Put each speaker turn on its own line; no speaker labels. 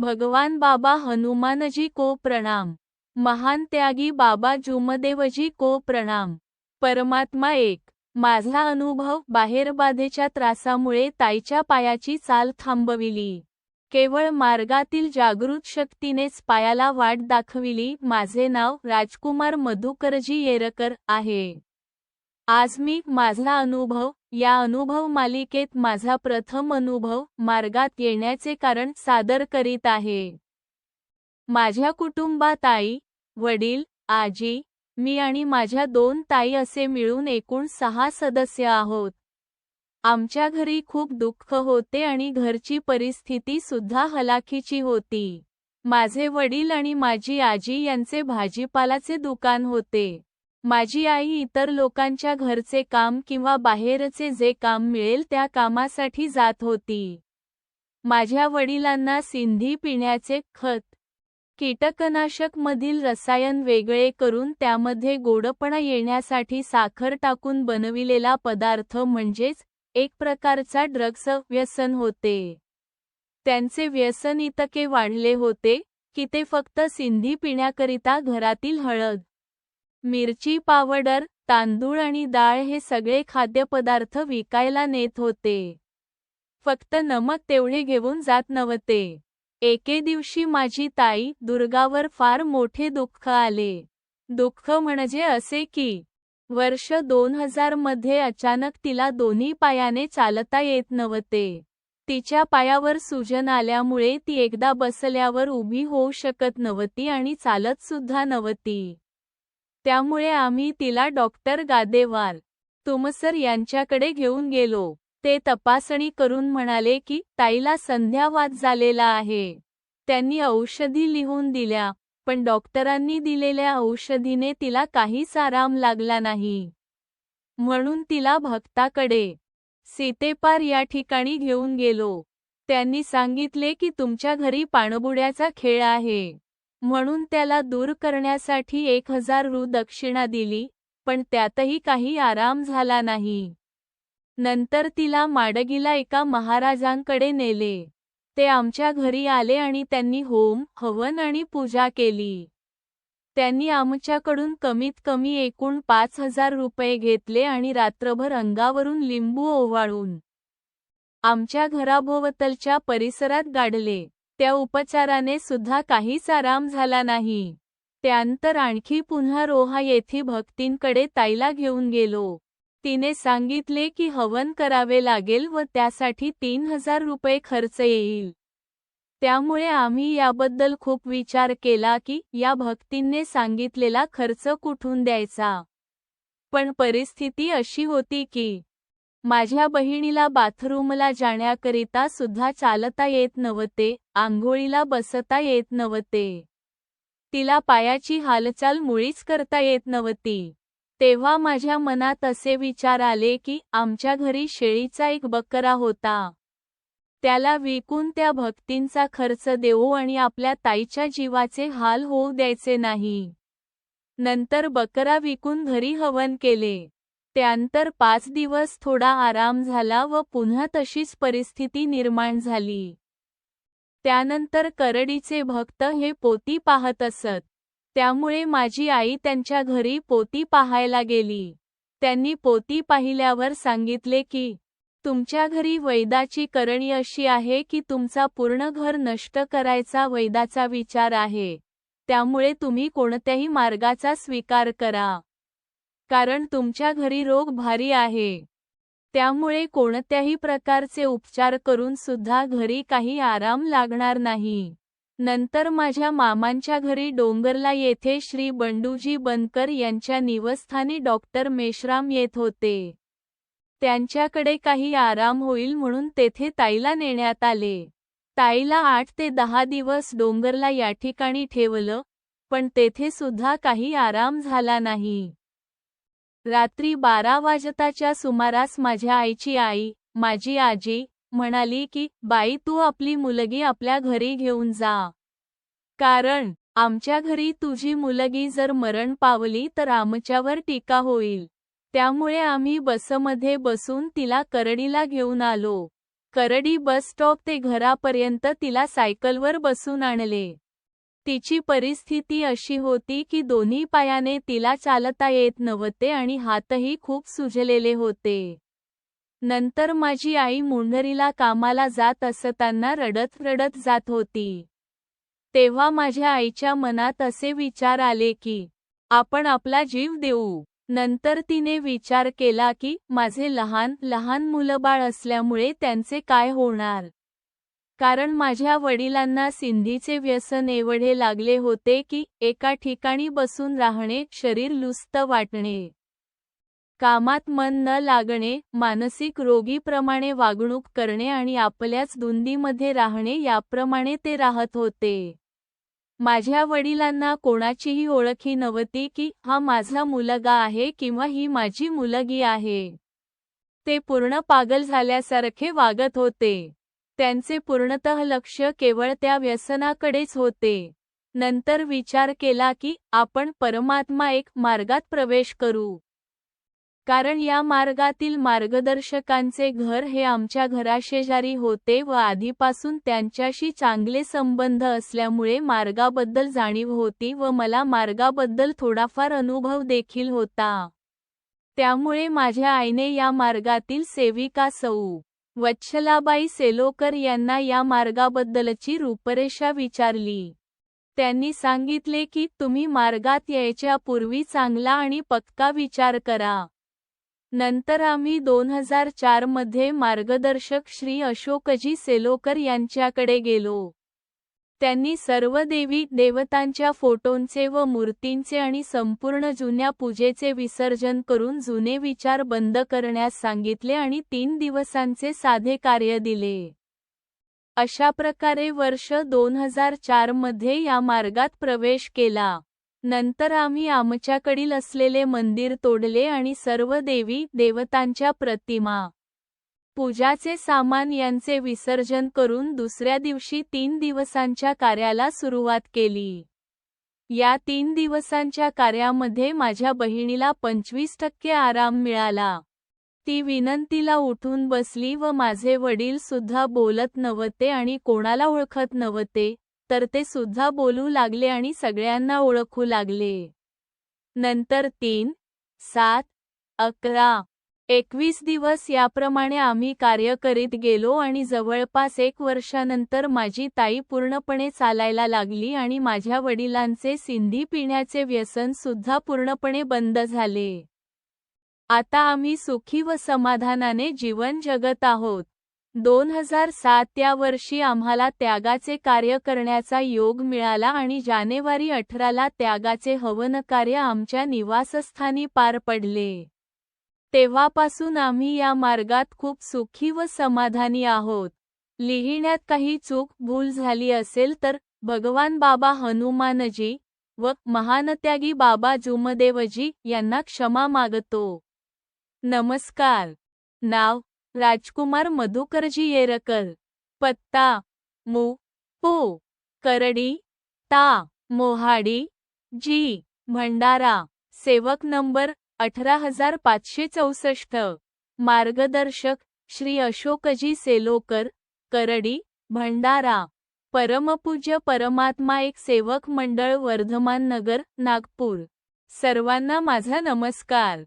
भगवान बाबा हनुमानजी को प्रणाम. महान त्यागी बाबा जुमदेवजी को प्रणाम. परमात्मा एक. माझा अनुभव बाहेरबाधेच्या त्रासामुळे ताईच्या पायाची चाल थांबविली. केवळ मार्गातील जागृत शक्तीनेच पायाला वाट दाखविली. माझे नाव राजकुमार मधुकरजी येरकर आहे. आज मी माझा अनुभव या अनुभव मालिकेत माझा प्रथम अनुभव मार्गात येण्याचे कारण सादर करीत आहे. माझ्या कुटुंबात आई वडील आजी मी आणि माझ्या दोन ताई असे मिळून एकूण सहा सदस्य आहोत. आमच्या घरी खूप दुःख होते आणि घरची परिस्थिती सुद्धा हलाखीची होती. माझे वडील आणि माझी आजी यांचे भाजीपालाचे दुकान होते. माझी आई इतर लोकांच्या घरचे काम किंवा बाहेरचे जे काम मिळेल त्या कामासाठी जात होती. माझ्या वडिलांना सिंधी पिण्याचे खत कीटकनाशक मधील रसायन वेगळे करून त्यामध्ये गोडपणा येण्यासाठी साखर टाकून बनविलेला पदार्थ म्हणजेच एक प्रकारचा ड्रग्स व्यसन होते. त्यांचे व्यसन इतके वाढले होते की ते फक्त सिंधी पिण्याकरिता घरातील हळद मिरची पावडर तांदूळ आणि डाळ हे सगळे खाद्यपदार्थ विकायला नेत होते. फक्त नमक तेवढे घेऊन जात नव्हते. एके दिवशी माझी ताई दुर्गावर फार मोठे दुःख आले. दुःख म्हणजे असे की वर्ष दोन हजारमध्ये अचानक तिला दोन्ही पायाने चालता येत नव्हते. तिच्या पायावर सुजन आल्यामुळे ती एकदा बसल्यावर उभी होऊ शकत नव्हती आणि चालत सुद्धा नव्हती. त्यामुळे आम्ही तिला डॉक्टर गादेवार तुमसर यांच्याकडे घेऊन गेलो. ते तपासणी करून म्हणाले की ताईला संध्यावाद झालेला आहे. त्यांनी औषधी लिहून दिल्या पण डॉक्टरांनी दिलेल्या औषधीने तिला काहीच आराम लागला नाही. म्हणून तिला भक्ताकडे सीतेपार या ठिकाणी घेऊन गेलो. त्यांनी सांगितले की तुमच्या घरी पाणबुड्याचा खेळ आहे. म्हणून त्याला दूर करण्यासाठी एक हजार रु दक्षिणा दिली पण त्यातही काही आराम झाला नाही. नंतर तिला माडगीला एका महाराजांकडे नेले. ते आमच्या घरी आले आणि त्यांनी होम हवन आणि पूजा केली. त्यांनी आमच्याकडून कमीत कमी एकूण पाच हजार रुपये घेतले आणि रात्रभर अंगावरून लिंबू ओवाळून आमच्या घराभोवतलच्या परिसरात गाडले. त्या उपचाराने सुद्धा काहीच आराम झाला नाही. त्यानंतर आणखी पुन्हा रोहा येथे भक्तींकडे ताईला घेऊन गेलो. तिने सांगितले की हवन करावे लागेल व त्यासाठी तीन हजार रुपये खर्च येईल. त्यामुळे आम्ही याबद्दल खूप विचार केला की या भक्तींनी सांगितलेला खर्च कुठून द्यायचा? पण परिस्थिती अशी होती की माझ्या बहिणीला बाथरूमला जाण्याकरिता सुद्धा चालता येत नव्हते आंघोळीला बसता येत नव्हते. तिला पायाची हालचाल मुळीच करता येत नव्हती. तेव्हा माझ्या मनात असे विचार आले की आमच्या घरी शेळीचा एक बकरा होता. त्याला विकून त्या भक्तींचा खर्च देऊ आणि आपल्या ताईच्या जीवाचे हाल होऊ द्यायचे नाही. नंतर बकरा विकून घरी हवन केले. त्यानंतर पाच दिवस थोडा आराम झाला व पुन्हा तशीच परिस्थिती निर्माण झाली. त्यानंतर करडीचे भक्त हे पोती पाहत असत. त्यामुळे माझी आई त्यांच्या घरी पोती पाहायला गेली. त्यांनी पोती पाहिल्यावर सांगितले की तुमच्या घरी वैदाची करणी अशी आहे की तुमचा पूर्ण घर नष्ट करायचा वैदाचा विचार आहे. त्यामुळे तुम्ही कोणत्याही मार्गाचा स्वीकार करा. कारण तुमच्या घरी रोग भारी आहे. त्यामुळे कोणत्याही प्रकारचे उपचार करून सुद्धा घरी काही आराम लागणार नाही. नंतर माझ्या मामांच्या घरी डोंगरला येथे श्री बंडूजी बनकर यांच्या निवस्थानी डॉक्टर मेश्राम येत होते. त्यांच्याकडे काही आराम होईल म्हणून तेथे ताईला नेण्यात आले. ताईला आठ ते दहा दिवस डोंगरला या ठिकाणी ठेवलं पण तेथे सुद्धा काही आराम झाला नाही. रात्री बारा वाजताच्या सुमारास माझ्या आईची आई माझी आजी म्हणाली की बाई तू आपली मुलगी आपल्या घरी घेऊन जा. कारण आमच्या घरी तुझी मुलगी जर मरण पावली तर आमच्यावर टीका होईल. त्यामुळे आम्ही बसमध्ये बसून तिला करडीला घेऊन आलो. करडी बस स्टॉप ते घरापर्यंत तिला सायकलवर बसून आणले. तिची परिस्थिती अशी होती की दोन्ही पायाने तिला चालता येत नव्हते आणि हातही खूप सुजलेले होते. नंतर माझी आई मुंढरीला कामाला जात असताना रडत रडत जात होती. तेव्हा माझ्या आईच्या मनात असे विचार आले की आपण आपला जीव देऊ. नंतर तिने विचार केला की माझे लहान लहान मुलंबाळ असल्यामुळे त्यांचे काय होणार? कारण माझ्या वडिलांना सिंधीचे व्यसन एवढे लागले होते की एका ठिकाणी बसून राहणे शरीर लुस्त वाटणे. कामात मन न लागणे मानसिक रोगीप्रमाणे वागणूक करणे आणि आपल्याच धुंदीमध्ये राहणे याप्रमाणे ते राहत होते. माझ्या वडिलांना कोणाचीही ओळखी नव्हती की हा माझा मुलगा आहे किंवा ही माझी मुलगी आहे. ते पूर्ण पागल झाल्यासारखे वागत होते. त्यांचे पूर्णतः लक्ष केवळ त्या व्यसनाकडेच होते. नंतर विचार केला की आपण परमात्मा एक मार्गात प्रवेश करू. कारण या मार्गातील मार्गदर्शकांचे घर हे आमच्या घराशेजारी होते व आधीपासून त्यांच्याशी चांगले संबंध असल्यामुळे मार्गाबद्दल जाणीव होती व मला मार्गाबद्दल थोडाफार अनुभव देखील होता. त्यामुळे माझ्या आईने या मार्गातील सेविका सौ वच्छलाबाई सेलोकर यांना या मार्गाबद्दलची रूपरेषा विचारली. त्यांनी सांगितले की तुम्ही मार्गात यायच्या पूर्वी चांगला आणि पक्का विचार करा. नंतर आम्ही दोन हजार चारमध्ये मार्गदर्शक श्री अशोकजी सेलोकर यांच्याकडे गेलो. त्यांनी सर्व देवी देवतांच्या फोटोंचे व मूर्तींचे आणि संपूर्ण जुन्या पूजेचे विसर्जन करून जुने विचार बंद करण्यास सांगितले आणि तीन दिवसांचे साधे कार्य दिले. अशा प्रकारे वर्ष दोन हजार चारमध्ये या मार्गात प्रवेश केला. नंतर आम्ही आमच्याकडील असलेले मंदिर तोडले आणि सर्व देवी देवतांच्या प्रतिमा पूजाचे सामान यांचे विसर्जन करून दुसऱ्या दिवशी तीन दिवसांच्या कार्याला सुरुवात केली. या तीन दिवसांच्या कार्यामध्ये माझ्या बहिणीला पंचवीस टक्के आराम मिळाला. ती विनंतीला उठून बसली व माझे वडील सुद्धा बोलत नव्हते आणि कोणाला ओळखत नव्हते तर ते सुद्धा बोलू लागले आणि सगळ्यांना ओळखू लागले. नंतर तीन सात अकरा एकवीस दिवस याप्रमाणे आम्ही कार्य करीत गेलो आणि जवळपास एक वर्षानंतर माझी ताई पूर्णपणे चालायला लागली आणि माझ्या वडिलांचे सिंधी पिण्याचे व्यसन सुद्धा पूर्णपणे बंद झाले. आता आम्ही सुखी व समाधानाने जीवन जगत आहोत. दोन हजार सात या वर्षी आम्हाला त्यागाचे कार्य करण्याचा योग मिळाला आणि जानेवारी अठराला त्यागाचे हवन कार्य आमच्या निवासस्थानी पार पडले. तेव्हापासून आम्ही या मार्गात खूप सुखी व समाधानी आहोत. लिहिण्यात काही चूक भूल झाली असेल तर भगवान बाबा हनुमानजी व महानत्यागी बाबा जुमदेवजी यांना क्षमा मागतो. नमस्कार. नाव राजकुमार मधुकरजी येरकल पत्ता मु. पो. करडी ता. मोहाडी जी. भंडारा. सेवक नंबर अठरा हजार पाचशे चौसष्ट. मार्गदर्शक श्री अशोकजी सेलोकर करडी भंडारा. परमपूज्य परमात्मा एक सेवक मंडळ वर्धमान नगर नागपूर. सर्वांना माझा नमस्कार.